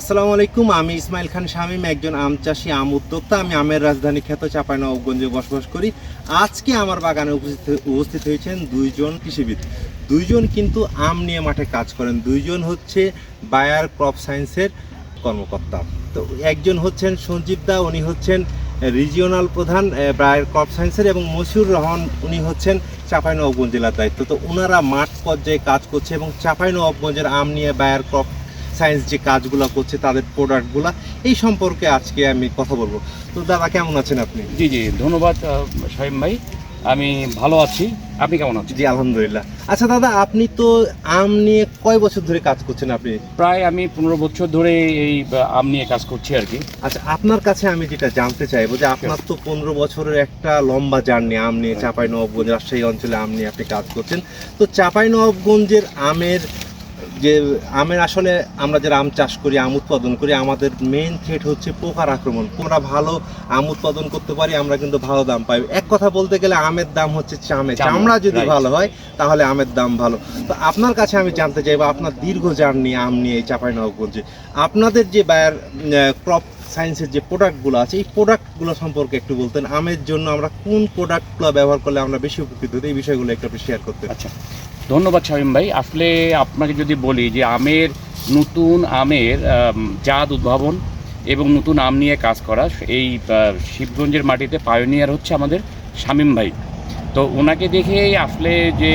আসসালামু আলাইকুম, আমি ইসমাইল খান শামীম, একজন আম চাষি, আম উদ্যোক্তা। আমি আমের রাজধানী খ্যাত চাঁপাইনবাবগঞ্জে বসবাস করি। আজকে আমার বাগানে উপস্থিত উপস্থিত হয়েছেন দুইজন কৃষিবিদ। দুইজন কিন্তু আম নিয়ে মাঠে কাজ করেন। দুইজন হচ্ছে বায়ার ক্রপ সায়েন্সের কর্মকর্তা। তো একজন হচ্ছেন সঞ্জীব দা, উনি হচ্ছেন রিজিওনাল প্রধান বায়ার ক্রপ সায়েন্সের এবং মশিউর রহমান, উনি হচ্ছেন চাঁপাইনবাবগঞ্জ জেলার দায়িত্ব। তো ওনারা মাঠ পর্যায়ে কাজ করছে এবং চাঁপাইনবাবগঞ্জের আম নিয়ে বায়ার ক্রপ সায়েন্স যে কাজগুলো করছে তাদের প্রোডাক্টগুলো এই সম্পর্কে আজকে আমি কথা বলব। তো দাদা কেমন আছেন আপনি? জি জি ধন্যবাদ শাহিম ভাই। আমি ভালো আছি। আপনি কেমন আছেন? জি আলহামদুলিল্লাহ। আচ্ছা দাদা আপনি তো আম নিয়ে কয় বছর ধরে কাজ করছেন আপনি? প্রায় আমি পনেরো বছর ধরে এই আম নিয়ে কাজ করছি আর কি। আচ্ছা আপনার কাছে আমি যেটা জানতে চাইব যে আপনার তো পনেরো বছরের একটা লম্বা জার্নি আম নিয়ে চাপাই নবাবগঞ্জ রাজশাহী অঞ্চলে আম নিয়ে আপনি কাজ করছেন। তো চাপাই নবাবগঞ্জের আমের যে আমের আসলে আমরা যারা আম চাষ করি আম উৎপাদন করি আমাদের মেন থ্রেট হচ্ছে পোকার আক্রমণ। আমরা ভালো আম উৎপাদন করতে পারি আমরা কিন্তু ভালো দাম পাই। এক কথা বলতে গেলে আমের দাম হচ্ছে চামে। চামড়া, যদি ভালো হয় তাহলে আমের দাম ভালো। তো আপনার কাছে আমি জানতে চাইব আপনার দীর্ঘ জার্নি আম নিয়ে চাপাই নবাবগঞ্জে আপনাদের যে বায়ার ক্রপ সায়েন্সের যে প্রোডাক্টগুলো আছে, এই প্রোডাক্টগুলো সম্পর্কে একটু বলতেন। আমের জন্য আমরা কোন প্রোডাক্টগুলো ব্যবহার করলে আমরা বেশি উপকৃত হই? এই বিষয়গুলো একটু আপনি শেয়ার করতেন। আচ্ছা ধন্যবাদ শাহিম ভাই। আসলে আপনাকে যদি বলি যে আমের নতুন আমের জাত উদ্ভাবন এবং নতুন আম নিয়ে কাজ করা, এই শিবগঞ্জের মাটিতে পায়োনিয়ার হচ্ছে আমাদের শামীম ভাই। তো ওনাকে দেখেই আসলে যে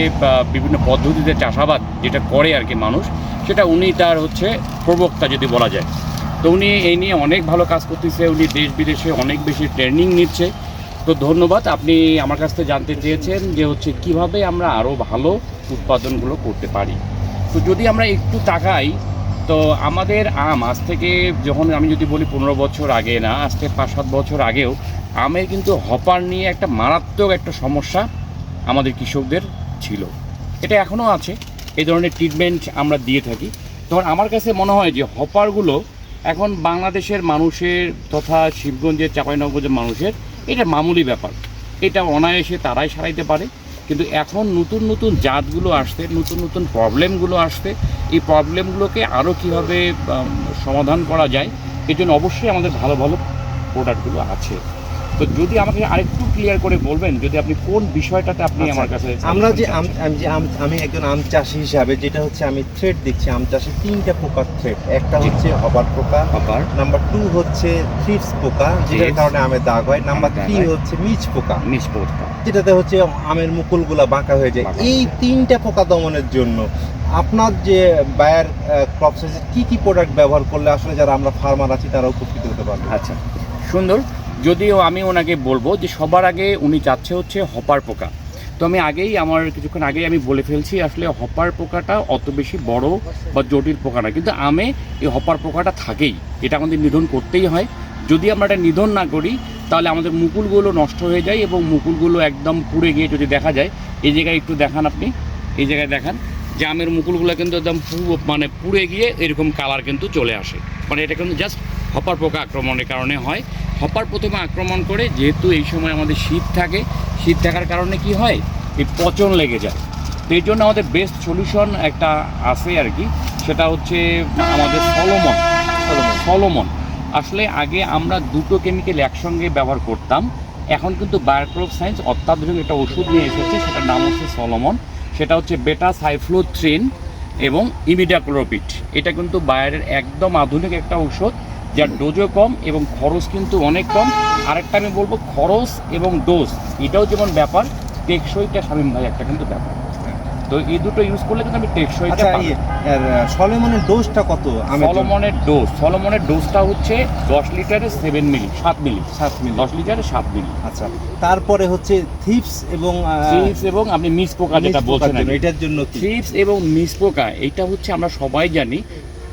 বিভিন্ন পদ্ধতিতে চাষাবাদ যেটা করে আর কি মানুষ, সেটা উনি তার হচ্ছে প্রবক্তা যদি বলা যায়। তো উনি এই নিয়ে অনেক ভালো কাজ করতেছে, উনি দেশ বিদেশে অনেক বেশি ট্রেনিং নিচ্ছে। তো ধন্যবাদ, আপনি আমার কাছ থেকে জানতে চেয়েছেন যে হচ্ছে কীভাবে আমরা আরও ভালো উৎপাদনগুলো করতে পারি। তো যদি আমরা একটু তাকাই, তো আমাদের আম আজ থেকে যখন আমি যদি বলি পনেরো বছর আগে না, আজ থেকে পাঁচ সাত বছর আগেও আমের কিন্তু হপার নিয়ে একটা মারাত্মক একটা সমস্যা আমাদের কৃষকদের ছিল। এটা এখনও আছে, এই ধরনের ট্রিটমেন্ট আমরা দিয়ে থাকি। তখন আমার কাছে মনে হয় যে হপারগুলো এখন বাংলাদেশের মানুষের তথা শিবগঞ্জের চাঁপাইনগরের মানুষের এটা মামুলি ব্যাপার। এটা অনায়াসে তারাই সারাইতে পারে। কিন্তু এখন নতুন নতুন জাতগুলো আসতে নতুন নতুন প্রবলেমগুলো আসতে এই প্রবলেমগুলোকে আরও কীভাবে সমাধান করা যায় এর জন্য অবশ্যই আমাদের ভালো ভালো প্রোডাক্টগুলো আছে। তো যদি আমাকে আরেকটু ক্লিয়ার করে বলবেন যদি আপনি কোন বিষয়টাতে আপনি আচ্ছা, আমার কাছে আমরা যে আম একজন আম চাষি হিসাবে যেটা হচ্ছে আমি থ্রেড দেখছি আম চাষে তিনটা পোকার থ্রেড একটা হচ্ছে হবার পোকা হবার। নাম্বার টু হচ্ছে থ্রিপস পোকা যেটার কারণে আমের দাগ হয়। নাম্বার আমের দাগ থ্রি হয়। হচ্ছে মিচ পোকা। নিষ্পত্তা যেটাতে হচ্ছে আমের মুকুলগুলা বাঁকা হয়ে যায়। এই হয়ে তিনটা পোকা দমনের জন্য আপনার যে বায়ার ক্রপ সাইজের কি কি প্রোডাক্ট ব্যবহার করলে আসলে যারা আমরা ফার্মার আছি তারা উপকৃত হতে পারবে? আচ্ছা সুন্দর। যদিও আমি ওনাকে বলব যে সবার আগে উনি চাচ্ছে হচ্ছে হপার পোকা। তো আমি আগেই আমার কিছুক্ষণ আগেই আমি বলে ফেলছি, আসলে হপার পোকাটা অত বেশি বড় বা জটিল পোকা না। কিন্তু আমে এই হপার পোকাটা থাকেই, এটা আমাদের নিধন করতেই হয়। যদি আমরা এটা নিধন না করি, তাহলে আমাদের মুকুলগুলো নষ্ট হয়ে যায় এবং মুকুলগুলো একদম পুড়ে গিয়ে যদি দেখা যায়, এই জায়গায় একটু দেখান আপনি, এই জায়গায় দেখান, যে আমের মুকুলগুলো কিন্তু একদম মানে পুড়ে গিয়ে এরকম কালার কিন্তু চলে আসে। মানে এটা কিন্তু জাস্ট হপার পোকা আক্রমণের কারণে হয়। হপার প্রথমে আক্রমণ করে যেহেতু এই সময় আমাদের শীত থাকে শীত থাকার কারণে কি হয়? এই পচন লেগে যায়। তো এই জন্য আমাদের বেস্ট সলিউশন একটা আছে আর কি সেটা হচ্ছে আমাদের সলোমন সলোমন আসলে আগে আমরা দুটো কেমিক্যাল একসঙ্গে ব্যবহার করতাম এখন কিন্তু বায়োক্রোপ সায়েন্স অত্যাধুনিক একটা ওষুধ নিয়ে এসেছে সেটার নাম হচ্ছে সলোমন। সেটা হচ্ছে বেটা সাইফ্লোথ্রিন এবং ইমিডাক্লোপিড এটা কিন্তু বায়ারের একদম আধুনিক একটা ঔষধ যার ডোজও কম এবং খরচ কিন্তু অনেক কম। আরেকটা আমি বলব খরচ এবং ডোজ এটাও যেমন ব্যাপার টেকসইটা স্বামীম ভাই একটা কিন্তু ব্যাপার। তো এই দুটো ইউজ করলে কিন্তু আমি টেকসইটা আচ্ছা আহ, ডোজটা কত? সলোমনের ডোজ সলোমনের ডোজটা হচ্ছে দশ লিটারে সেভেন মিলি সাত মিলি সাত মিলি দশ লিটারে সাত মিলি আচ্ছা তারপরে হচ্ছে থিপস এবং থিপস এবং আপনি মিস পোকা যেটা বলছেন এটার জন্য থিপস এবং মিস পোকা এইটা হচ্ছে আমরা সবাই জানি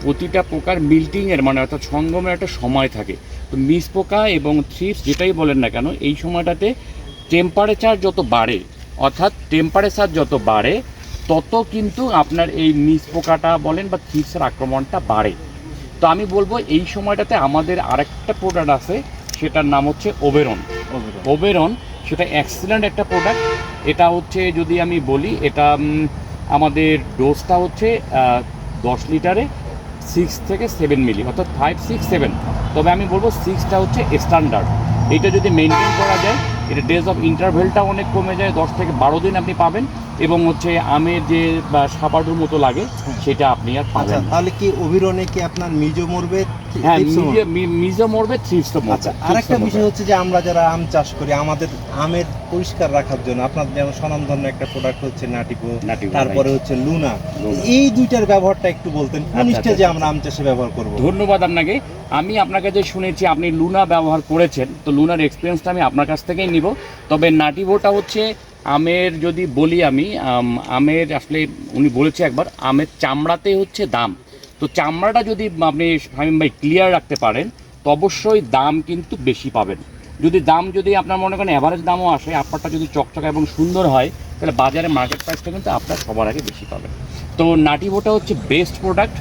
প্রতিটা পোকার মিল্টিংয়ের মানে অর্থাৎ সঙ্গমের একটা সময় থাকে। তো মিস পোকা এবং থ্রিপস যেটাই বলেন না কেন এই সময়টাতে টেম্পারেচার যত বাড়ে অর্থাৎ টেম্পারেচার যত বাড়ে তত কিন্তু আপনার এই মিস পোকাটা বলেন বা থ্রিপসের আক্রমণটা বাড়ে। তো আমি বলব এই সময়টাতে আমাদের আরেকটা প্রোডাক্ট আছে সেটার নাম হচ্ছে ওবেরন। ওবেরন সেটা এক্সিলেন্ট একটা প্রোডাক্ট এটা হচ্ছে যদি আমি বলি এটা আমাদের ডোজটা হচ্ছে দশ লিটারে। সিক্স থেকে সেভেন মিলি অর্থাৎ ফাইভ সিক্স সেভেন তবে আমি বলব সিক্সটা হচ্ছে স্ট্যান্ডার্ড এটা যদি মেনটেন করা যায়, এটা ডেজ অফ ইন্টারভেলটা অনেক কমে যায়, দশ থেকে বারো দিন আপনি পাবেন। এবং হচ্ছে আমের যে বা সাবাডুর মতো লাগে সেটা আপনি আর আচ্ছা পাবেন তাহলে কি অভিরণে কি আপনার মিজো মরবে হ্যাঁ? মিজে- মরবে? থ্রিপস আচ্ছা আরেকটা বিষয় হচ্ছে যে আমরা যারা আম চাষ করি আমাদের আমের পরিষ্কার রাখার জন্য আপনার যেমন স্বনামধন্য একটা প্রোডাক্ট হচ্ছে নাটিপো তারপরে হচ্ছে লুনা লুনা। এই দুইটার ব্যবহারটা একটু বলতেন কোন আচ্ছা, স্টেজে আচ্ছা, আমরা আম চাষে ব্যবহার করব? ধন্যবাদ আপনাকে। আমি আপনার কাছে শুনেছি আপনি লুনা ব্যবহার করেছেন তো লুনার এক্সপিরিয়েন্সটা আমি আপনার কাছ থেকেই নিব। তবে নাটিভোটা হচ্ছে আমের যদি বলি আমি আমের আসলে উনি বলেছে একবার, আমের চামড়াতে হচ্ছে দাম। তো চামড়াটা যদি আপনি ফাহিম ভাই ক্লিয়ার রাখতে পারেন, তো অবশ্যই দাম কিন্তু বেশি পাবেন। যদি দাম যদি আপনার মনে করেন অ্যাভারেজ দামও আসে আপনারটা যদি চকচকা এবং সুন্দর হয়, তাহলে বাজারে মার্কেট প্রাইসটা কিন্তু আপনার সবার আগে বেশি পাবেন। তো নাটিভোটা হচ্ছে বেস্ট প্রোডাক্ট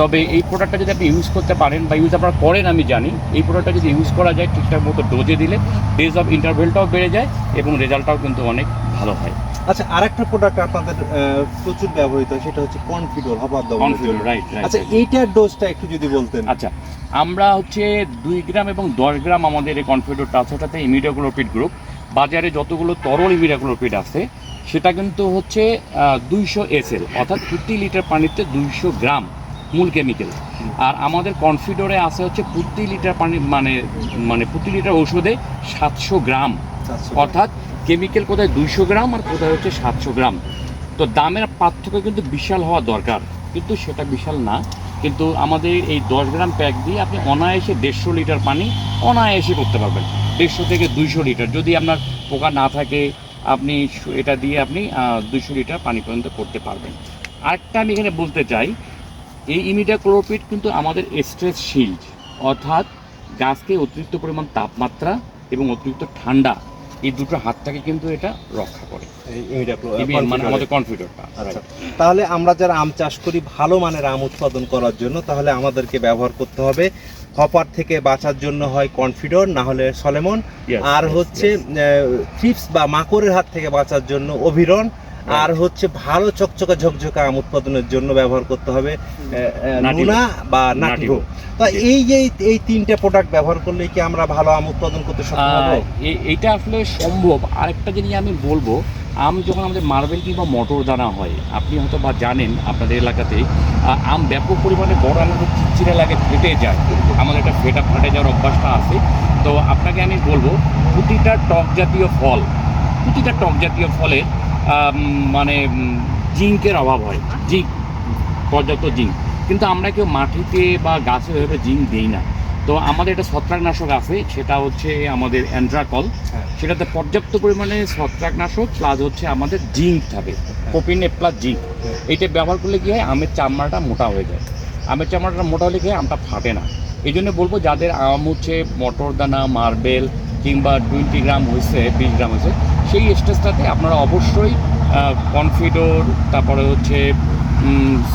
তবে এই প্রোডাক্টটা যদি আপনি ইউজ করতে পারেন বা ইউজ আপনারা করেন আমি জানি এই প্রোডাক্টটা যদি ইউজ করা যায় ঠিকঠাক মতো ডোজে দিলে ডেজ অফ ইন্টারভেলটাও বেড়ে যায় এবং রেজাল্টটাও কিন্তু অনেক ভালো হয়। আচ্ছা আরেকটা প্রোডাক্ট আপনাদের প্রচুর ব্যবহৃত হয়, সেটা হচ্ছে কনফিডোর হবার জন্য। রাইট আচ্ছা এইটার ডোজটা একটু যদি বলতেন। আচ্ছা আমরা হচ্ছে দুই গ্রাম এবং দশ গ্রাম আমাদের এই কনফিডোর টাচোটাতে ইমিডিয়াক্লোপিড গ্রুপ বাজারে যতগুলো তরল ইমিডিয়াক্লোপিড আছে সেটা কিন্তু হচ্ছে দুইশো এসএল অর্থাৎ ফিফটি লিটার পানিতে দুইশো গ্রাম। মূল কেমিক্যাল আর আমাদের কনফিডোরে আছে হচ্ছে প্রতি লিটার পানি মানে মানে প্রতি লিটার ওষুধে সাতশো গ্রাম। অর্থাৎ কেমিক্যাল কোথায় দুইশো গ্রাম আর কোথায় হচ্ছে সাতশো গ্রাম। তো দামের পার্থক্য কিন্তু বিশাল হওয়া দরকার। কিন্তু সেটা বিশাল না। কিন্তু আমাদের এই দশ গ্রাম প্যাক দিয়ে আপনি অনায়াসে দেড়শো লিটার পানি অনায়াসে করতে পারবেন। দেড়শো থেকে দুইশো লিটার যদি আপনার পোকা না থাকে আপনি এটা দিয়ে আপনি দুইশো লিটার পানি পর্যন্ত করতে পারবেন। আরেকটা আমি এখানে বলতে চাই এই ইমিডাক্লোরোপিড কিন্তু আমাদের স্ট্রেস শিল্ড অর্থাৎ গাছকে অতিরিক্ত পরিমাণ তাপমাত্রা এবং অতিরিক্ত ঠান্ডা এই দুটো হাতটাকে কিন্তু এটা রক্ষা করে। এই মানে আমাদের কনফিডারটা আচ্ছা তাহলে আমরা যারা আম চাষ করি ভালো মানের আম উৎপাদন করার জন্য তাহলে আমাদেরকে ব্যবহার করতে হবে হপার থেকে বাঁচার জন্য হয় কনফিডর না হলে সলেমন। আর হচ্ছে থ্রিপস বা মাকড়ের হাত থেকে বাঁচার জন্য অভিরন আর হচ্ছে ভালো চকচকে ঝকঝকে আম উৎপাদনের জন্য ব্যবহার করতে হবে। লুনা বা নাটিভো তা এই যে এই তিনটে প্রোডাক্ট ব্যবহার করলে কি আমরা ভালো আম উৎপাদন করতে সক্ষম হব? এইটা আসলে সম্ভব। আরেকটা জিনিস আমি বলব আম যখন আমাদের মার্বেল কিংবা মটর দানা হয় আপনি হয়তো বা জানেন আপনাদের এলাকাতে আম ব্যাপক পরিমাণে বড় আমাদের চিচিরে লাগে ফেটে যায়। আমাদের একটা ফেটা ফাটে যাওয়ার অভ্যাসটা আছে। তো আপনাকে আমি বলব প্রতিটা টক জাতীয় ফল প্রতিটা টক জাতীয় ফলে আম, মানে জিঙ্কের অভাব হয়। জিঙ্ক পর্যাপ্ত জিঙ্ক। কিন্তু আমরা কেউ মাটিতে বা গাছে ওইভাবে জিঙ্ক দিই না। তো আমাদের একটা ছত্রাকনাশক আছে সেটা হচ্ছে আমাদের অ্যান্ড্রাকল। হ্যাঁ। সেটাতে পর্যাপ্ত পরিমাণে ছত্রাকনাশক প্লাস হচ্ছে আমাদের জিঙ্ক থাকে কোপিনে প্লাস জিঙ্ক। এইটা ব্যবহার করলে কি হয়? আমের চামড়াটা মোটা হয়ে যায়। আমের চামড়াটা মোটা হলে কি হয়? আমটা ফাটে না। এই জন্য বলব যাদের আম হচ্ছে মটর দানা মার্বেল কিংবা টোয়েন্টি গ্রাম হয়েছে বিশ গ্রাম হয়েছে সেই স্টেজটাতে আপনারা অবশ্যই কনফিডোর তারপরে হচ্ছে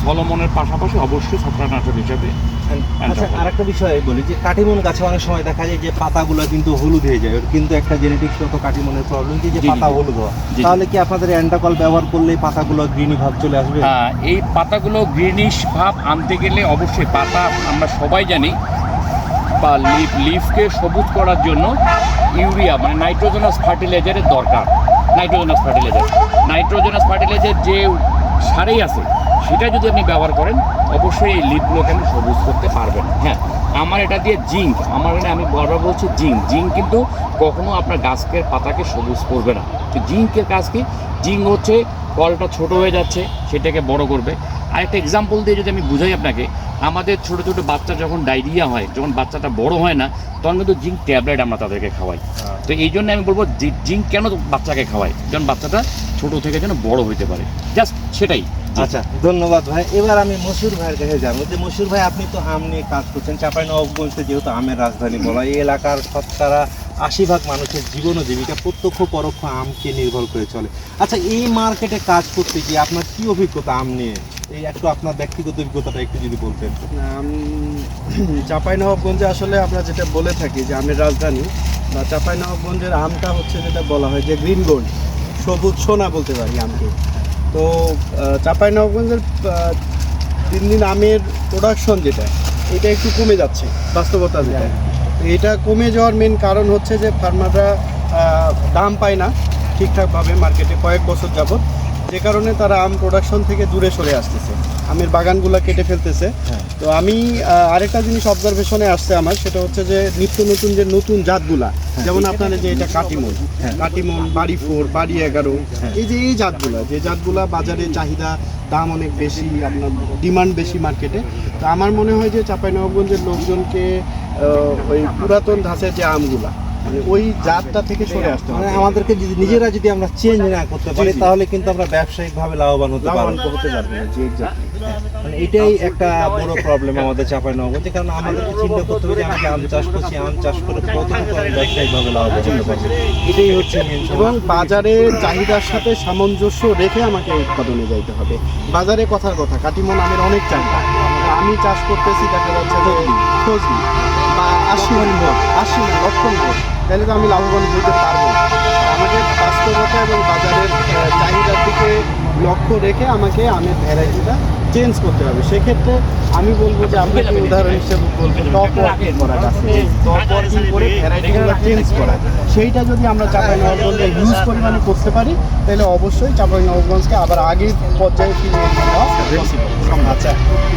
সলোমনের পাশাপাশি অবশ্যই ছত্রাকনাশক হিসাবে আচ্ছা আরেকটা বিষয় বলি যে কাটিমন গাছে অনেক সময় দেখা যায় যে পাতাগুলো কিন্তু হলুদ হয়ে যায়। কিন্তু একটা জেনেটিক্স গত কাটিমনের প্রবলেম কি যে পাতা হলুদ হওয়া। তাহলে কি আপনাদের অ্যান্টাকল ব্যবহার করলে পাতাগুলো গ্রিনি ভাব চলে আসবে? হ্যাঁ এই পাতাগুলো গ্রিনিশ ভাব আনতে গেলে অবশ্যই পাতা আমরা সবাই জানি বা লিফ লিফকে সবুজ করার জন্য ইউরিয়া মানে নাইট্রোজেনাস ফার্টিলাইজারের দরকার। নাইট্রোজেনাস ফার্টিলাইজার নাইট্রোজেনাস ফার্টিলাইজার যে সারেই আছে, সেটা যদি আপনি ব্যবহার করেন, অবশ্যই এই লিপগুলোকে আপনি সবুজ করতে পারবেন। হ্যাঁ আমার এটা দিয়ে জিঙ্ক আমার এখানে আমি বারবার বলছি জিঙ্ক জিঙ্ক কিন্তু কখনো আপনার গাছকে, পাতাকে সবুজ করবে না। তো জিঙ্কের কাজ কি? জিঙ্ক হচ্ছে ফলটা ছোট হয়ে যাচ্ছে, সেটাকে বড় করবে। আরেকটা এক্সাম্পল দিয়ে যদি আমি বুঝাই আপনাকে আমাদের ছোট ছোট বাচ্চা যখন ডায়রিয়া হয় যখন বাচ্চাটা বড় হয় না তখন কিন্তু জিঙ্ক ট্যাবলেট আমরা তাদেরকে খাওয়াই। হ্যাঁ। তো এই জন্য আমি বলব জিঙ্ক কেন বাচ্চাকে খাওয়াই? যেন বাচ্চাটা ছোট থেকে যেন বড় হইতে পারে। জাস্ট সেটাই। আচ্ছা ধন্যবাদ ভাই। এবার আমি মশুর ভাইয়ের কাছে যাব। যে মশুর ভাই আপনি তো আম নিয়ে কাজ করছেন। চাপাই নবাবগঞ্জে যেহেতু আমের রাজধানী বলা এই এলাকার শতকরা আশি ভাগ মানুষের জীবন ও জীবিকা প্রত্যক্ষ পরোক্ষ আমকে নির্ভর করে চলে। আচ্ছা এই মার্কেটে কাজ করতে গিয়ে আপনার কি অভিজ্ঞতা আম নিয়ে? এই একটু আপনার ব্যক্তিগত অভিজ্ঞতাটা একটু যদি বলতেন। চাপাই নবাবগঞ্জে আসলে আমরা যেটা বলে থাকি যে আমের রাজধানী, বা চাপাই নবাবগঞ্জের আমটা হচ্ছে যেটা বলা হয় যে গ্রিন গোল্ড, সবুজ সোনা বলতে পারি আমকে। তো চাপাই নবাবগঞ্জের দিন দিন আমের প্রোডাকশন যেটা, এটা একটু কমে যাচ্ছে, বাস্তবতা যেটা। এটা কমে যাওয়ার মেন কারণ হচ্ছে যে ফার্মাররা দাম পায় না ঠিকঠাকভাবে মার্কেটে কয়েক বছর যাবত যে কারণে তারা আম প্রোডাকশন থেকে দূরে সরে আসতেছে আমের বাগানগুলো কেটে ফেলতেছে হ্যাঁ। তো আমি আরেকটা জিনিস অবজারভেশনে আসছে আমার সেটা হচ্ছে যে নিত্য নতুন যে নতুন জাতগুলা যেমন আপনার যে এটা কাটিমন হ্যাঁ। কাটিমন বাড়ি ফোর বাড়ি এগারো এই যে এই জাতগুলা যে জাতগুলা বাজারে চাহিদা দাম অনেক বেশি আপনার ডিমান্ড বেশি মার্কেটে তো আমার মনে হয় যে চাঁপাইনবাবগঞ্জের লোকজনকে ওই পুরাতন ধাঁচের যে আমগুলা ওই জাতটা থেকে সরে আসতে মানে হবে আমাদেরকে যদি নিজেরা যদি আমরা চেঞ্জ না করতে পারি। তাহলে কিন্তু আমরা ব্যবসায়িকভাবে লাভবান হতে পারব। লাভবান হতে পারবে না জি। exactly। মানে এটাই একটা বড় প্রবলেম আমাদের চাপাই নগরতে কারণ আমাদেরকে চিন্তা করতে হবে যে আমি আম চাষ করছি আম চাষ করে কতটুকু আমি ব্যবসায়িকভাবে লাভবান হতে পারব। এটাই হচ্ছে এবং বাজারে চাহিদার সাথে সামঞ্জস্য রেখে আমাকে উৎপাদনে যাইতে হবে। বাজারে কথার কথা কাটিমন আমের অনেক চাহিদা। আমি চাষ করতেছি দেখা যাচ্ছে যে ফজলি আশি মন ভোট আশি মন লক্ষণ ভোট। তাহলে তো আমি লাভবান হইতে পারব আমাকে বাস্তবতা এবং বাজারের চাহিদার দিকে লক্ষ্য রেখে আমাকে আমের ভ্যারাইটিটা চেঞ্জ করতে হবে। সেক্ষেত্রে আমি বলব যে আপনাকে উদাহরণ হিসেবে বলব টপ ওয়ার্কিং করা গাছে টপ ওয়ার্কিং করে ভ্যারাইটিগুলো চেঞ্জ করা। সেইটা যদি আমরা চাপাই নবগঞ্জে হিউজ পরিমাণে করতে পারি তাহলে অবশ্যই চাপাই নবগঞ্জকে আবার আগের পর্যায়ে ফিরিয়ে নিয়ে যাওয়া আচ্ছা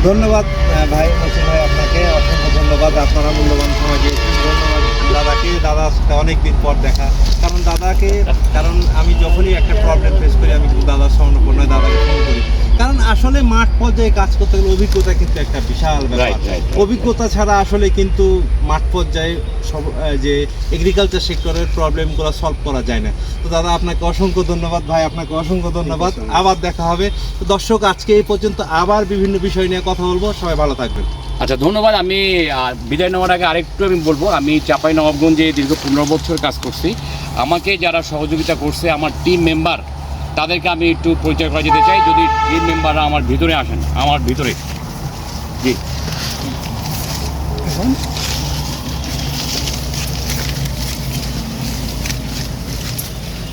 ধন্যবাদ ভাই নসিম ভাই আপনাকে। অসংখ্য ধন্যবাদ আপনারা মূল্যবান সময় দিয়েছেন। ধন্যবাদ। দাদাকে দাদার সাথে অনেকদিন পর দেখা। কারণ দাদাকে কারণ আমি যখনই একটা প্রবলেম ফেস করি আমি দাদার স্বর্ণপূর্ণায় দাদাকে ফোন করি। কারণ আসলে মাঠ পর্যায়ে কাজ করতে গেলে অভিজ্ঞতা কিন্তু একটা বিশাল ব্যাপার. অভিজ্ঞতা ছাড়া আসলে কিন্তু মাঠ পর্যায়ে সব যে এগ্রিকালচার সেক্টরের প্রবলেমগুলো সলভ করা যায় না। তো দাদা আপনাকে অসংখ্য ধন্যবাদ। ভাই আপনাকে অসংখ্য ধন্যবাদ। আবার দেখা হবে। তো দর্শক আজকে এই পর্যন্ত আবার বিভিন্ন বিষয় নিয়ে কথা বলব। সবাই ভালো থাকবেন। আচ্ছা ধন্যবাদ। আমি বিদায় নেওয়ার আগে আরেকটু আমি বলব, আমি চাপাই নবাবগঞ্জে দীর্ঘ পনেরো বছর কাজ করছি। আমাকে যারা সহযোগিতা করছে, আমার টিম মেম্বার তাদেরকে আমি একটু পরিচয় করা যেতে চাই। যদি টিম মেম্বাররা আমার ভিতরে আসেন, আমার ভিতরে। জি।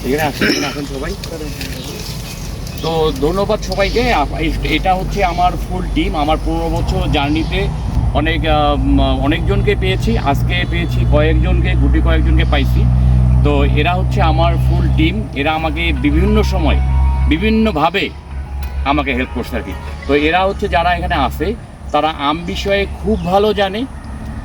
এখানে আসেন আসেন সবাই। তো ধন্যবাদ সবাইকে। এটা হচ্ছে আমার ফুল টিম আমার পনেরো বছর জার্নিতে অনেক অনেকজনকে পেয়েছি, আজকে পেয়েছি কয়েকজনকে, গুটি কয়েকজনকে পাইছি। তো এরা হচ্ছে আমার ফুল টিম এরা আমাকে বিভিন্ন সময়, বিভিন্নভাবে আমাকে হেল্প করছে আর কি। তো এরা হচ্ছে যারা এখানে আসে তারা আম বিষয়ে খুব ভালো জানে।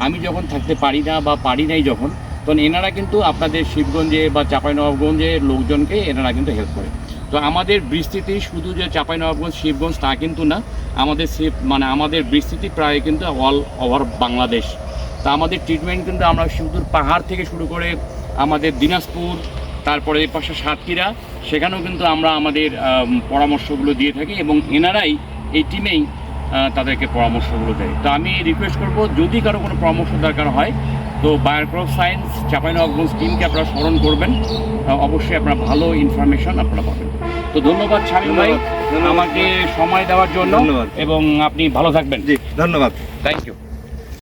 আমি যখন থাকতে পারি না বা পারি নাই যখন, তখন এনারা কিন্তু আপনাদের শিবগঞ্জে বা চাঁপাইনবাবগঞ্জের লোকজনকে এনারা কিন্তু হেল্প করে। তো আমাদের বিস্তৃতি শুধু যে চাঁপাইনবাবগঞ্জ, শিবগঞ্জ তা কিন্তু না। আমাদের শিব মানে আমাদের বিস্তৃতি প্রায় কিন্তু অল ওভার বাংলাদেশ। তা আমাদের ট্রিটমেন্ট কিন্তু আমরা শুধু পাহাড় থেকে শুরু করে আমাদের দিনাজপুর, তারপরে পাশে সাতক্ষীরা, সেখানেও কিন্তু আমরা আমাদের পরামর্শগুলো দিয়ে থাকি এবং এনারাই এই টিমেই তাদেরকে পরামর্শগুলো দেয়। তো আমি রিকোয়েস্ট করব, যদি কারও কোনো পরামর্শ দরকার হয় তো বায়োক্রপ সায়েন্স চাপাইনবাবগঞ্জ স্কিমকে আপনারা স্মরণ করবেন। অবশ্যই আপনারা ভালো ইনফরমেশন আপনারা পাবেন। তো ধন্যবাদ স্বামী ভাই। আমাকে সময় দেওয়ার জন্য ধন্যবাদ। এবং আপনি ভালো থাকবেন। জি ধন্যবাদ। Thank you